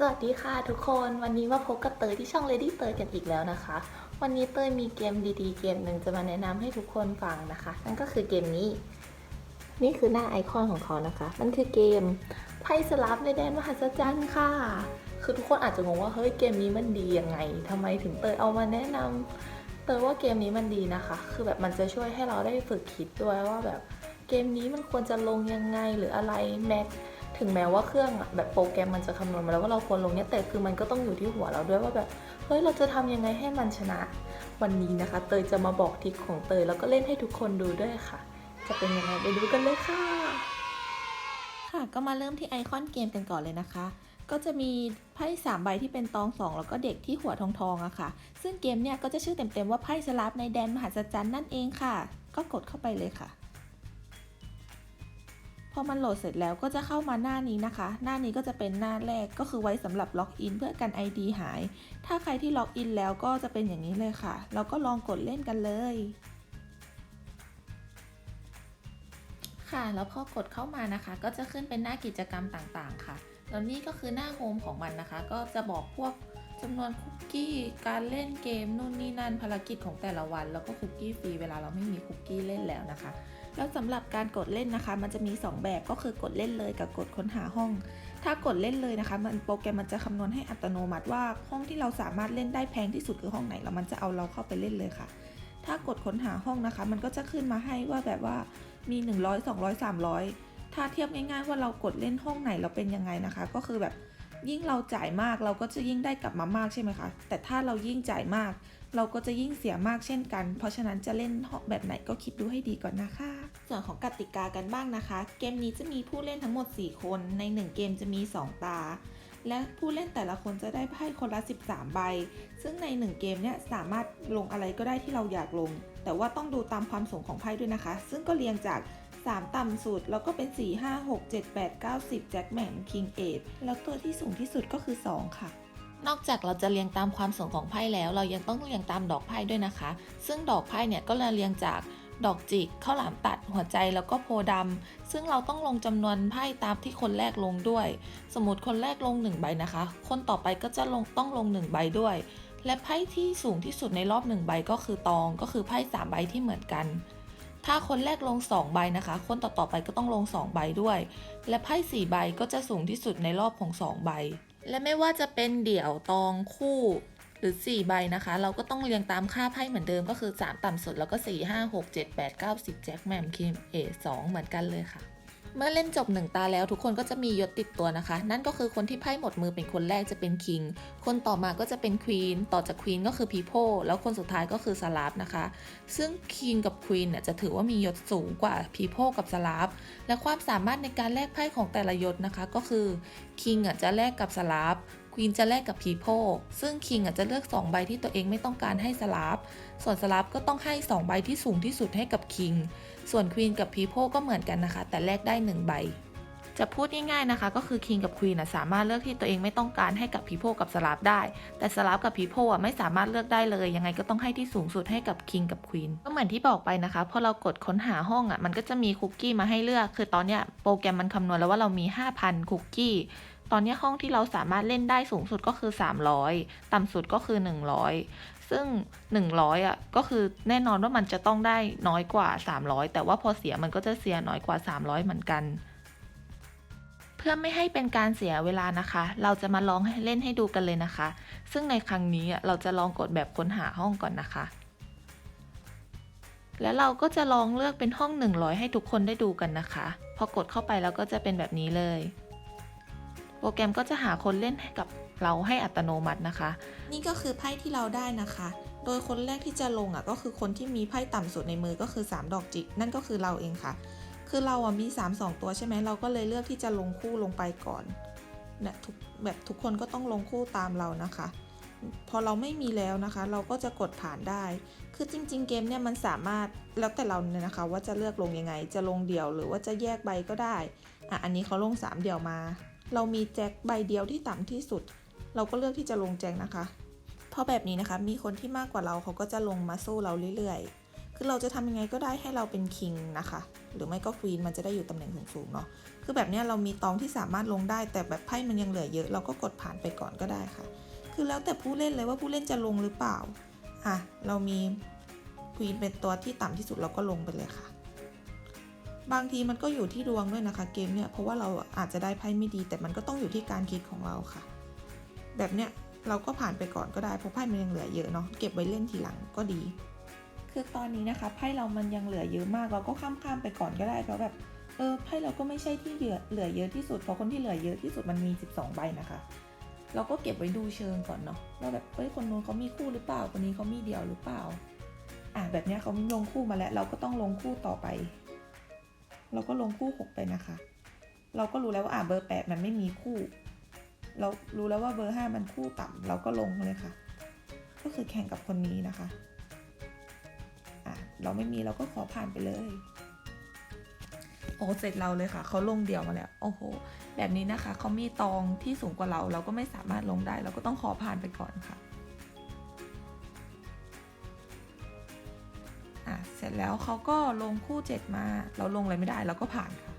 สวัสดีค่ะทุกคนวันนี้มาพบกับเตยที่ช่อง Lady เตยกันอีกแล้วนะคะ วันนี้เตยมีเกมดีๆ เกมหนึ่งจะมาแนะนำให้ทุกคนฟังนะคะ นั่นก็คือเกมนี้ นี่คือหน้าไอคอนของเขานะคะ มันคือเกมไพ่สลับในแดนมหัศจรรย์ค่ะ คือทุกคนอาจจะงงว่าเฮ้ยเกมนี้มันดียังไงทำไมถึงเตยเอามาแนะนำเตยว่าเกมนี้มันดีนะคะ คือแบบมันจะช่วยให้เราได้ฝึกคิดด้วยว่าแบบเกมนี้มันควรจะลงยังไงหรืออะไรแม็ก ถึงแม้ว่าเครื่องอะแบบโปรแกรมมันจะคำนวณมาแล้วว่าเราควรลงเนี่ยแต่คือมันก็ต้องอยู่ที่หัวเราด้วยว่าแบบเฮ้ยเราจะทำยังไงให้มันชนะ วันนี้นะคะ เตยจะมาบอกทิคของเตยแล้วก็เล่นให้ทุกคนดูด้วยค่ะ จะเป็นยังไงไปดูกันเลยค่ะ ค่ะก็มาเริ่มที่ไอคอนเกมกันก่อนเลยนะคะ ก็จะมีไพ่สามใบที่เป็นตองสองแล้วก็เด็กที่หัวทองทองๆอะค่ะ ซึ่งเกมเนี่ยก็จะชื่อเต็มๆว่าไพ่สลับในแดนมหัศจรรย์นั่นเองค่ะ ก็กดเข้าไปเลยค่ะ พอมันโหลดเสร็จแล้วก็จะเข้ามาหน้านี้นะคะ หน้านี้ก็จะเป็นหน้าแรกก็คือไว้สำหรับล็อกอินเพื่อกัน ID หาย ถ้าใครที่ล็อกอินแล้วก็จะเป็นอย่างนี้เลยค่ะ เราก็ลองกดเล่นกันเลย ค่ะ แล้วพอกดเข้ามานะคะ ก็จะขึ้นเป็นหน้ากิจกรรมต่างๆ ค่ะ แล้วนี่ก็คือหน้าโฮมของมันนะคะ ก็จะบอกพวกจำนวนคุกกี้ การเล่นเกมนู่นนี่นั่นภารกิจของแต่ละวัน แล้วก็คุกกี้ฟรีเวลาเราไม่มีคุกกี้เล่นแล้วนะคะ แล้วสำหรับการกดเล่นนะคะ มันจะมี 2 แบบก็คือกดเล่นเลยกับกดค้นหาห้อง ถ้ากดเล่นเลยนะคะ มันโปรแกรมมันจะคำนวณให้อัตโนมัติว่าห้องที่เราสามารถเล่นได้แพงที่สุดคือห้องไหนแล้วมันจะเอาเราเข้าไปเล่นเลยค่ะ ถ้ากดค้นหาห้องนะคะ มันก็จะขึ้นมาให้ว่าแบบว่ามี 100 200 300 ถ้าเทียบง่ายๆว่าเรากดเล่นห้องไหนเราเป็นยังไงนะคะ ก็คือแบบยิ่งเราจ่ายมากเราก็จะยิ่งได้กลับมามากใช่ไหมคะ แต่ถ้าเรายิ่งจ่ายมาก เราก็จะยิ่งเสียมากเช่นกัน เพราะฉะนั้นจะเล่นแบบไหนก็คิดดูให้ดีก่อนนะคะ ส่วนของกติกากันบ้างนะคะ เกมนี้จะมีผู้เล่นทั้งหมด 4 คน ใน 1 เกมจะมี 2 ตา และผู้เล่นแต่ละคนจะได้ไพ่คนละ 13 ใบ ซึ่งใน 1 เกมเนี่ยสามารถลงอะไรก็ได้ที่เราอยากลง แต่ว่าต้องดูตามความสูงของไพ่ด้วยนะคะ ซึ่งก็เรียงจาก 3 ต่ำสุด แล้วก็เป็น 4 5 6 7 8 9 10 แจ็คแม่งคิงเอทแล้วตัวที่สูงที่สุดก็คือ 2 ค่ะนอกจากเราจะเรียงตามความสูงของไพ่แล้ว เรายังต้องเรียงตามดอกไพ่ด้วยนะคะ ซึ่งดอกไพ่เนี่ยก็เรียงจาก ดอกจิกข้าวหลามตัดหัวใจแล้วก็โพดำซึ่งเราต้องลงจำนวนไพ่ตามที่คนแรกลงด้วย สมมติคนแรกลง 1 ใบนะคะ คนต่อไปก็จะลงต้องลง 1 ใบด้วย และไพ่ที่สูงที่สุดในรอบ 1 ใบก็คือตองก็คือไพ่3ใบที่เหมือนกัน ถ้าคนแรกลง 2 ใบนะคะ คนต่อๆไปก็ต้องลง 2 ใบด้วย และไพ่4ใบก็จะสูงที่สุดในรอบของ 2 ใบ และไม่ว่าจะเป็นเดี่ยวตองคู่ หรือ 4 ใบนะคะ เราก็ต้องเรียงตามค่าไพ่เหมือนเดิมก็คือ 3 ต่ำสุดแล้วก็ 4 5 6 7 8 9 10 แจ็คแมมคิมเอสองเหมือนกันเลยค่ะ เมื่อเล่นจบหนึ่งตาแล้วทุกคนก็จะมียศติดตัวนะคะ นั่นก็คือคนที่ไพ่หมดมือเป็นคนแรกจะเป็นคิง คนต่อมาก็จะเป็นควีนต่อจากควีนก็คือพีโพแล้วคนสุดท้ายก็คือสลาฟนะคะ ซึ่งคิงกับควีนเนี่ยจะถือว่ามียศสูงกว่าพีโพกับสลาฟและความสามารถในการแลกไพ่ของแต่ละยศนะคะ ก็คือคิงอะจะแลกกับสลาฟ ควีนจะแลกกับพีโพซึ่งคิงอะจะเลือก 2 ใบที่ตัวเองไม่ต้องการให้สลาฟส่วนสลาฟก็ต้องให้ 2 ใบที่สูงที่สุดให้กับคิง ส่วนควีนกับพีโพก็เหมือนกันนะคะ แต่แลกได้ 1 ใบ จะพูดง่ายๆนะคะ ก็คือคิงกับควีนสามารถเลือกที่ตัวเองไม่ต้องการให้กับพีโพกับสลาฟได้ แต่สลาฟกับพีโพอะไม่สามารถเลือกได้เลย ยังไงก็ต้องให้ที่สูงสุดให้กับคิงกับควีนก็เหมือนที่บอกไปนะคะ พอเรากดค้นหาห้องอะ มันก็จะมีคุกกี้มาให้เลือก คือตอนเนี้ยโปรแกรมมันคำนวณแล้วว่าเรามี 5,000 คุกกี้ ตอนนี้ห้องที่เราสามารถเล่นได้สูงสุดก็คือ 300 ต่ำสุดก็คือ 100 ซึ่ง 100อะก็คือแน่นอนว่ามันจะต้องได้น้อยกว่า 300 แต่ว่าพอเสียมันก็จะเสียน้อยกว่า 300 เหมือนกัน เพื่อไม่ให้เป็นการเสียเวลานะคะ เราจะมาลองเล่นให้ดูกันเลยนะคะ ซึ่งในครั้งนี้เราจะลองกดแบบค้นหาห้องก่อนนะคะ แล้วเราก็จะลองเลือกเป็นห้อง 100 ให้ทุกคนได้ดูกันนะคะ พอกดเข้าไปแล้วก็จะเป็นแบบนี้เลย โปรแกรมก็จะหาคนเล่นให้กับเราให้อัตโนมัตินะคะ นี่ก็คือไพ่ที่เราได้นะคะ โดยคนแรกที่จะลงอะก็คือคนที่มีไพ่ต่ำสุดในมือก็คือ 3 ดอกจิก นั่นก็คือเราเองค่ะ คือเราอะมี 3 2 ตัวใช่ไหมเราก็เลยเลือกที่จะลงคู่ลงไปก่อนเนี่ยทุกแบบทุกคนก็ต้องลงคู่ตามเรานะคะ พอเราไม่มีแล้วนะคะ เราก็จะกดผ่านได้ คือจริง ๆ เกมเนี่ยมันสามารถแล้วแต่เราเนี่ยนะคะ ว่าจะเลือกลงยังไง จะลงเดี่ยวหรือว่าจะแยกใบก็ได้อะอันนี้เขาลง 3 เดี่ยวมา เรามีแจ็คใบเดียวที่ต่ำที่สุด เราก็เลือกที่จะลงแจ็คนะคะ เพราะแบบนี้นะคะมีคนที่มากกว่าเราเขาก็จะลงมาสู้เราเรื่อยๆ คือเราจะทำยังไงก็ได้ให้เราเป็นคิงนะคะ หรือไม่ก็ควีนมันจะได้อยู่ตำแหน่งสูงๆเนาะ คือแบบนี้เรามีตองที่สามารถลงได้แต่แบบไพ่มันยังเหลือเยอะ เราก็กดผ่านไปก่อนก็ได้ค่ะ คือแล้วแต่ผู้เล่นเลยว่าผู้เล่นจะลงหรือเปล่า อะเรามีควีนเป็นตัวที่ต่ำที่สุดเราก็ลงไปเลยค่ะ บางทีมันก็อยู่ที่ดวงด้วยนะคะเกมเนี่ยเพราะว่าเราอาจจะได้ไพ่ไม่ดี แต่มันก็ต้องอยู่ที่การคิดของเราค่ะ แบบเนี้ยเราก็ผ่านไปก่อนก็ได้เพราะไพ่มันยังเหลือเยอะเนาะเก็บไว้เล่นทีหลังก็ดี คือตอนนี้นะคะไพ่เรามันยังเหลือเยอะมากเราก็ข้ามๆไปก่อนก็ได้เพราะแบบเออไพ่เราก็ไม่ใช่ที่เหลือเหลือเยอะที่สุดเพราะคนที่เหลือเยอะที่สุดมันมี 12 ใบนะคะ เราก็เก็บไว้ดูเชิงก่อนเนาะว่าแบบเอ้ยคนนู้นเขามีคู่หรือเปล่าคนนี้เขามีเดี่ยวหรือเปล่าอะแบบเนี้ยเขาลงคู่มาแล้วเราก็ต้องลงคู่ต่อไป เราก็ลงคู่หกไปนะคะ เราก็รู้แล้วว่าอะเบอร์แปดมันไม่มีคู่ เรารู้แล้วว่าเบอร์ห้ามันคู่ต่ำเราก็ลงเลยค่ะ ก็คือแข่งกับคนนี้นะคะอะเราไม่มีเราก็ขอผ่านไปเลยโอ้เสร็จเราเลยค่ะ เขาลงเดี่ยวมาแล้ว โอ้โห แบบนี้นะคะ เขามีตองที่สูงกว่าเรา เราก็ไม่สามารถลงได้ เราก็ต้องขอผ่านไปก่อนค่ะ อะเสร็จแล้วเขาก็ลงคู่เจ็ดมา เราลงอะไรไม่ได้เราก็ผ่านค่ะ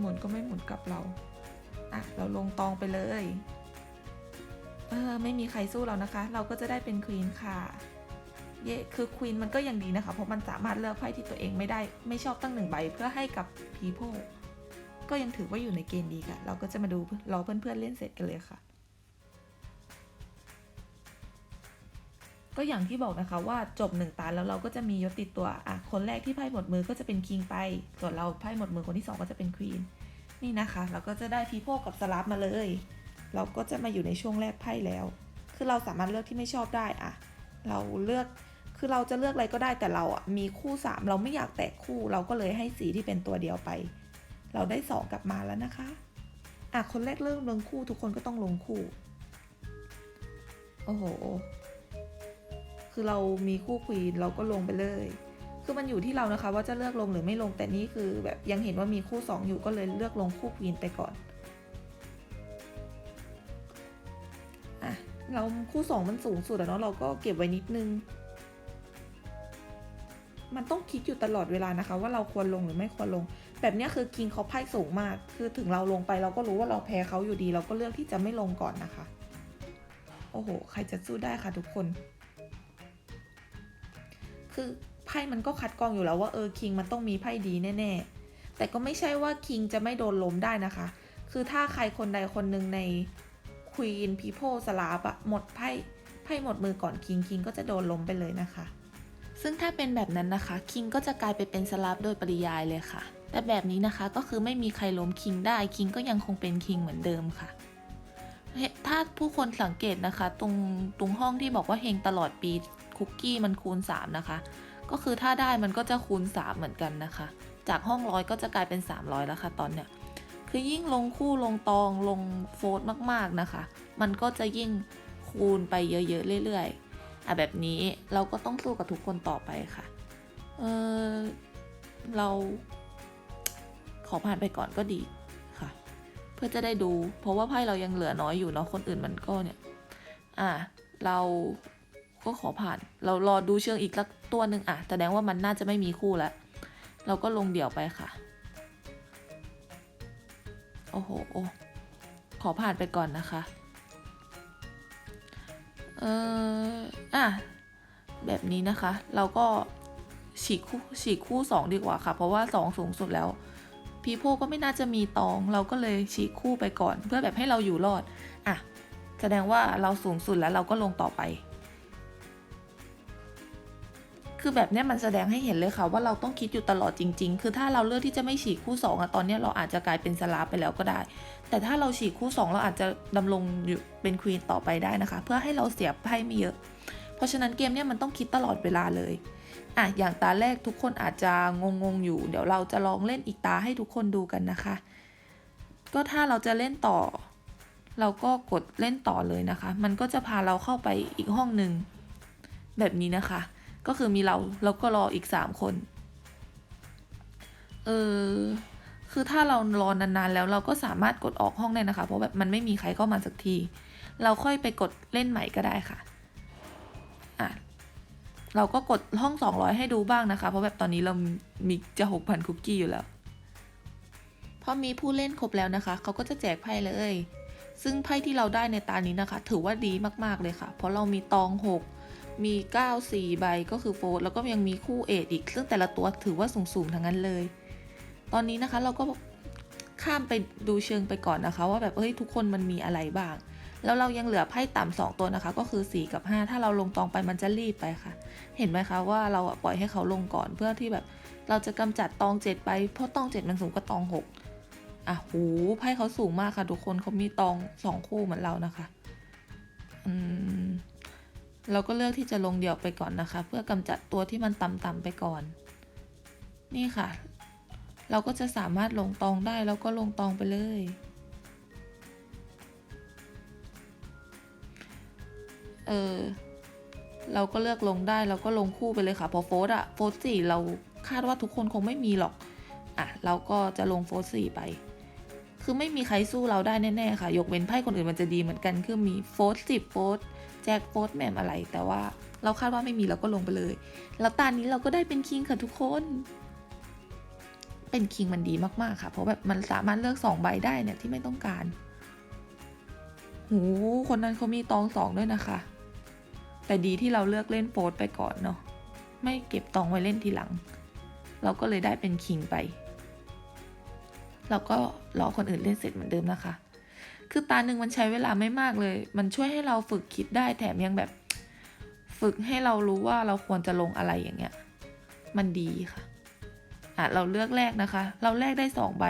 หมุนก็ไม่หมุนกลับเรา อะ เราลงตองไปเลย เออ ไม่มีใครสู้เรานะคะ เราก็จะได้เป็นควีนค่ะ เย่คือควีนมันก็ยังดีนะคะ เพราะมันสามารถเลือกไพ่ที่ตัวเองไม่ได้ ไม่ชอบตั้งหนึ่งใบเพื่อให้กับ people ก็ยังถือว่าอยู่ในเกณฑ์ดีค่ะ เราก็จะมาดูรอเพื่อนๆเล่นเสร็จกันเลยค่ะ ก็อย่างที่บอกนะคะว่าจบหนึ่งตาแล้วเราก็จะมียศติดตัวอะคนแรกที่ไพ่หมดมือก็จะเป็นคิงไป ส่วนเราไพ่หมดมือคนที่สองก็จะเป็นควีนนี่นะคะเราก็จะได้พีโพกับสลับมาเลย เราก็จะมาอยู่ในช่วงแรกไพ่แล้ว คือเราสามารถเลือกที่ไม่ชอบได้อะเราเลือกคือเราจะเลือกอะไรก็ได้แต่เราอะมีคู่สามเราไม่อยากแตกคู่เราก็เลยให้สีที่เป็นตัวเดียวไป เราได้สองกลับมาแล้วนะคะอะคนแรกเริ่มลงคู่ทุกคนก็ต้องลงคู่ โอ้โห คือเรามีคู่ควีนเราก็ลงไปเลย คือมันอยู่ที่เรานะคะ ว่าจะเลือกลงหรือไม่ลงแต่นี่คือแบบยังเห็นว่ามีคู่สองอยู่ก็เลยเลือกลงคู่ควีนไปก่อนอะเราคู่สองมันสูงสุดอะเนาะเราก็เก็บไว้นิดนึง มันต้องคิดอยู่ตลอดเวลานะคะ ว่าเราควรลงหรือไม่ควรลง แบบนี้คือคิงเขาไพ่สูงมาก คือถึงเราลงไปเราก็รู้ว่าเราแพ้เขาอยู่ดี เราก็เลือกที่จะไม่ลงก่อนนะคะ โอ้โห ใครจะสู้ได้คะทุกคน คือไพ่มันก็คัดกรองอยู่แล้วว่าเออคิงมันต้องมีไพ่ดีแน่ๆ แต่ก็ไม่ใช่ว่าคิงจะไม่โดนล้มได้นะคะ คือถ้าใครคนใดคนหนึ่งในควีนพีโพสลาบะหมดไพ่ไพ่หมดมือก่อนคิงคิงก็จะโดนล้มไปเลยนะคะ ซึ่งถ้าเป็นแบบนั้นนะคะคิงก็จะกลายไปเป็นสลับโดยปริยายเลยค่ะ แต่แบบนี้นะคะก็คือไม่มีใครล้มคิงได้คิงก็ยังคงเป็นคิงเหมือนเดิมค่ะถ้าผู้คนสังเกตนะคะ ตรงตรงห้องที่บอกว่าเฮงตลอดปี คุกกี้มันคูณ 3 นะคะ ก็คือถ้าได้มันก็จะคูณ 3 เหมือนกันนะคะ จากห้องร้อยก็จะกลายเป็น 300 แล้วค่ะตอนเนี้ยคือยิ่งลงคู่ลงตองลงโฟร์มากๆนะคะ มันก็จะยิ่งคูณไปเยอะๆเรื่อยๆอะแบบนี้เราก็ต้องสู้กับทุกคนต่อไปค่ะ เออเราขอผ่านไปก่อนก็ดีค่ะ เพื่อจะได้ดู เพราะว่าไพ่เรายังเหลือน้อยอยู่เนาะคนอื่นมันก็เนี่ย อะเรา ก็ขอผ่าน เรารอดูเชิงอีกสักตัวหนึ่งอะ แสดงว่ามันน่าจะไม่มีคู่แล้ว เราก็ลงเดี่ยวไปค่ะ โอ้โห ขอผ่านไปก่อนนะคะ เอออะ แบบนี้นะคะ เราก็ฉีกคู่ฉีกคู่สองดีกว่าค่ะ เพราะว่าสองสูงสุดแล้วพีโพก็ไม่น่าจะมีตอง เราก็เลยฉีกคู่ไปก่อน เพื่อแบบให้เราอยู่รอด อะ แสดงว่าเราสูงสุดแล้วเราก็ลงต่อไป คือแบบนี้มันแสดงให้เห็นเลยค่ะว่าเราต้องคิดอยู่ตลอดจริง ๆ คือถ้าเราเลือกที่จะไม่ฉีกคู่สองอะตอนนี้เราอาจจะกลายเป็นสลาไปแล้วก็ได้ แต่ถ้าเราฉีกคู่สองเราอาจจะดำรงอยู่เป็นควีนต่อไปได้นะคะ เพื่อให้เราเสียไพ่ไม่เยอะ เพราะฉะนั้นเกมเนี้ยมันต้องคิดตลอดเวลาเลยอะอย่างตาแรกทุกคนอาจจะงงๆอยู่ เดี๋ยวเราจะลองเล่นอีกตาให้ทุกคนดูกันนะคะ ก็ถ้าเราจะเล่นต่อ เราก็กดเล่นต่อเลยนะคะ มันก็จะพาเราเข้าไปอีกห้องหนึ่งแบบนี้นะคะ ก็คือมีเราแล้วก็รออีกสามคน เออคือถ้าเรารอนานๆแล้วเราก็สามารถกดออกห้องได้นะคะ เพราะแบบมันไม่มีใครเข้ามาสักที เราค่อยไปกดเล่นใหม่ก็ได้ค่ะอะเราก็กดห้อง 200 ให้ดูบ้างนะคะ เพราะแบบตอนนี้เรามีจะ 6,000 คุกกี้อยู่แล้วพอมีผู้เล่นครบแล้วนะคะ เขาก็จะแจกไพ่เลย ซึ่งไพ่ที่เราได้ในตานี้นะคะ ถือว่าดีมากๆเลยค่ะ เพราะเรามีตอง 6 มี 9 4 ใบก็คือโฟร์แล้วก็ยังมีคู่เอทอีก ซึ่งแต่ละตัวถือว่าสูงๆทั้งนั้นเลย ตอนนี้นะคะเราก็ข้ามไปดูเชิงไปก่อนนะคะ ว่าแบบเฮ้ยทุกคนมันมีอะไรบ้าง แล้วเรายังเหลือไพ่ต่ำสองตัวนะคะ ก็คือ 4 กับ 5 ถ้าเราลงตองไปมันจะรีบไปค่ะ เห็นไหมคะว่าเราปล่อยให้เขาลงก่อนเพื่อที่แบบเราจะกำจัดตอง 7 ไป เพราะตอง 7 มันสูงกว่าตอง 6 อะหูไพ่เขาสูงมากค่ะ ทุกคนเขามีตองสองคู่เหมือนเรานะคะ อืม เราก็เลือกที่จะลงเดี่ยวไปก่อนนะคะ เพื่อกำจัดตัวที่มันต่ำๆไปก่อน นี่ค่ะ เราก็จะสามารถลงตองได้แล้วก็ลงตองไปเลย เออเราก็เลือกลงได้เราก็ลงคู่ไปเลยค่ะพอโฟสอะโฟสสี่เราคาดว่าทุกคนคงไม่มีหรอกอะเราก็จะลงโฟสสี่ไป คือไม่มีใครสู้เราได้แน่ๆค่ะ ยกเว้นไพ่คนอื่นมันจะดีเหมือนกันคือมีโฟสสิบโฟส แจ็คโฟสแมมอะไร แต่ว่าเราคาดว่าไม่มีเราก็ลงไปเลย แล้วตอนนี้เราก็ได้เป็นคิงค่ะทุกคน เป็นคิงมันดีมากๆค่ะ เพราะแบบมันสามารถเลือกสองใบได้เนี่ยที่ไม่ต้องการหูคนนั้นเขามีตองสองด้วยนะคะ แต่ดีที่เราเลือกเล่นโฟร์ไปก่อนเนาะ ไม่เก็บตองไว้เล่นทีหลัง เราก็เลยได้เป็นคิงไป เราก็รอคนอื่นเล่นเสร็จเหมือนเดิมนะคะ คือตาหนึ่งมันใช้เวลาไม่มากเลย มันช่วยให้เราฝึกคิดได้แถมยังแบบ ฝึกให้เรารู้ว่าเราควรจะลงอะไรอย่างเงี้ย มันดีค่ะ อะเราเลือกแรกนะคะ เราแรกได้สองใบ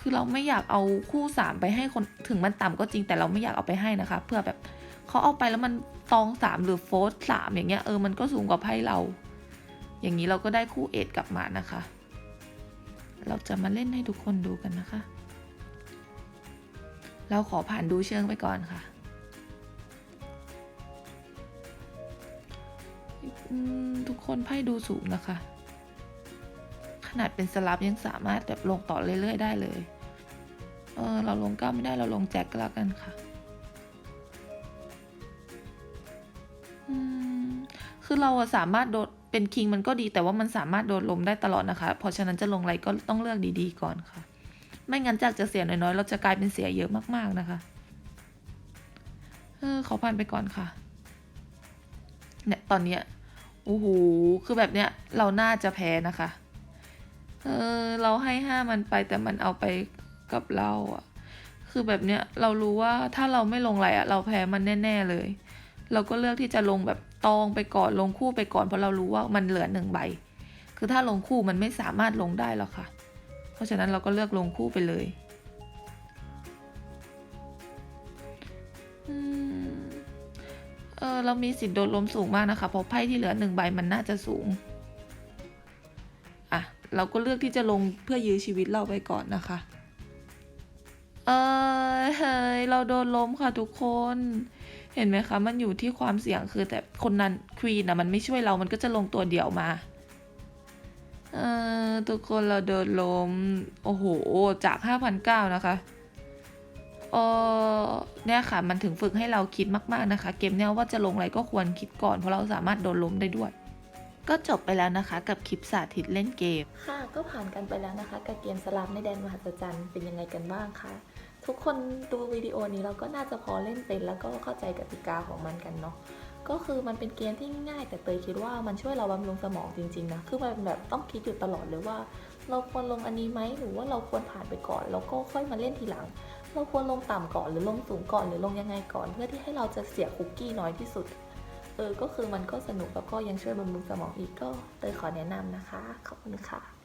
คือเราไม่อยากเอาคู่สามไปให้คน ถึงมันต่ำก็จริงแต่เราไม่อยากเอาไปให้นะคะ เพื่อแบบเขาเอาไปแล้วมันตองสามหรือโฟร์สสามอย่างเงี้ยเออมันก็สูงกว่าไพ่เรา อย่างนี้เราก็ได้คู่เอทกลับมานะคะ เราจะมาเล่นให้ทุกคนดูกันนะคะ เราขอผ่านดูเชิงไปก่อนค่ะทุกคนไพ่ดูสูงนะคะ ขนาดเป็นสลับยังสามารถแบบลงต่อเรื่อยๆได้เลย เออเราลงก้าไม่ได้เราลงแจ็คก็แล้วกันค่ะคือเราสามารถโดดเป็นคิงมันก็ดีแต่ว่ามันสามารถโดดลมได้ตลอดนะคะ เพราะฉะนั้นจะลงอะไรก็ต้องเลือกดีๆก่อนค่ะ ไม่งั้นจากจะเสียน้อยๆ เราจะกลายเป็นเสียเยอะมากๆนะคะ เออขอผ่านไปก่อนค่ะ เนี่ยตอนเนี้ยโอ้โหคือแบบเนี้ยเราน่าจะแพ้นะคะ เออเราให้ห้ามันไปแต่มันเอาไปกับเราอะคือแบบเนี้ยเรารู้ว่าถ้าเราไม่ลงไหลอะเราแพ้มันแน่ ๆเลย เราก็เลือกที่จะลงแบบตองไปก่อนลงคู่ไปก่อนเพราะเรารู้ว่ามันเหลือหนึ่งใบ คือถ้าลงคู่มันไม่สามารถลงได้หรอกค่ะ เพราะฉะนั้นเราก็เลือกลงคู่ไปเลยอเออเรามีสิทธิ์โดนลมสูงมากนะคะ เพราะไพ่ที่เหลือหนึ่งใบมันน่าจะสูง อะ เราก็เลือกที่จะลงเพื่อยื้อชีวิตเราไปก่อนนะคะ เออเฮ้ยเราโดนลมค่ะทุกคนเห็นไหมคะ มันอยู่ที่ความเสี่ยงคือแต่คนนั้นควีนอะมันไม่ช่วยเรา มันก็จะลงตัวเดี่ยวมา เออทุกคนเราโดนล้ม โอ้โห จาก5,009นะคะเออเนี่ยค่ะ มันถึงฝึกให้เราคิดมาก ๆ นะคะ เกมเนี่ยว่าจะลงอะไรก็ควรคิดก่อน เพราะเราสามารถโดนล้มได้ด้วย ก็จบไปแล้วนะคะกับคลิปสาธิตเล่นเกม ค่ะ ก็ผ่านกันไปแล้วนะคะ กับเกมสลับในแดนมหัศจรรย์เป็นยังไงกันบ้างคะทุกคนดูวิดีโอนี้เราก็น่าจะพอเล่นเป็นแล้วก็เข้าใจกติกาของมันกันเนาะ ก็คือมันเป็นเกมที่ง่ายแต่เตยคิดว่ามันช่วยเราบำรุงสมองจริงๆนะ คือมันแบบต้องคิดอยู่ตลอดเลยว่า เราควรลงอันนี้ไหมหรือว่าเราควรผ่านไปก่อน แล้วก็ค่อยมาเล่นทีหลัง เราควรลงต่ำก่อนหรือลงสูงก่อนหรือลงยังไงก่อน เพื่อที่ให้เราจะเสียคุกกี้น้อยที่สุด เออ ก็คือมันก็สนุกแล้วก็ยังช่วยบำรุงสมองอีกก็เตยขอแนะนำนะคะ ขอบคุณค่ะ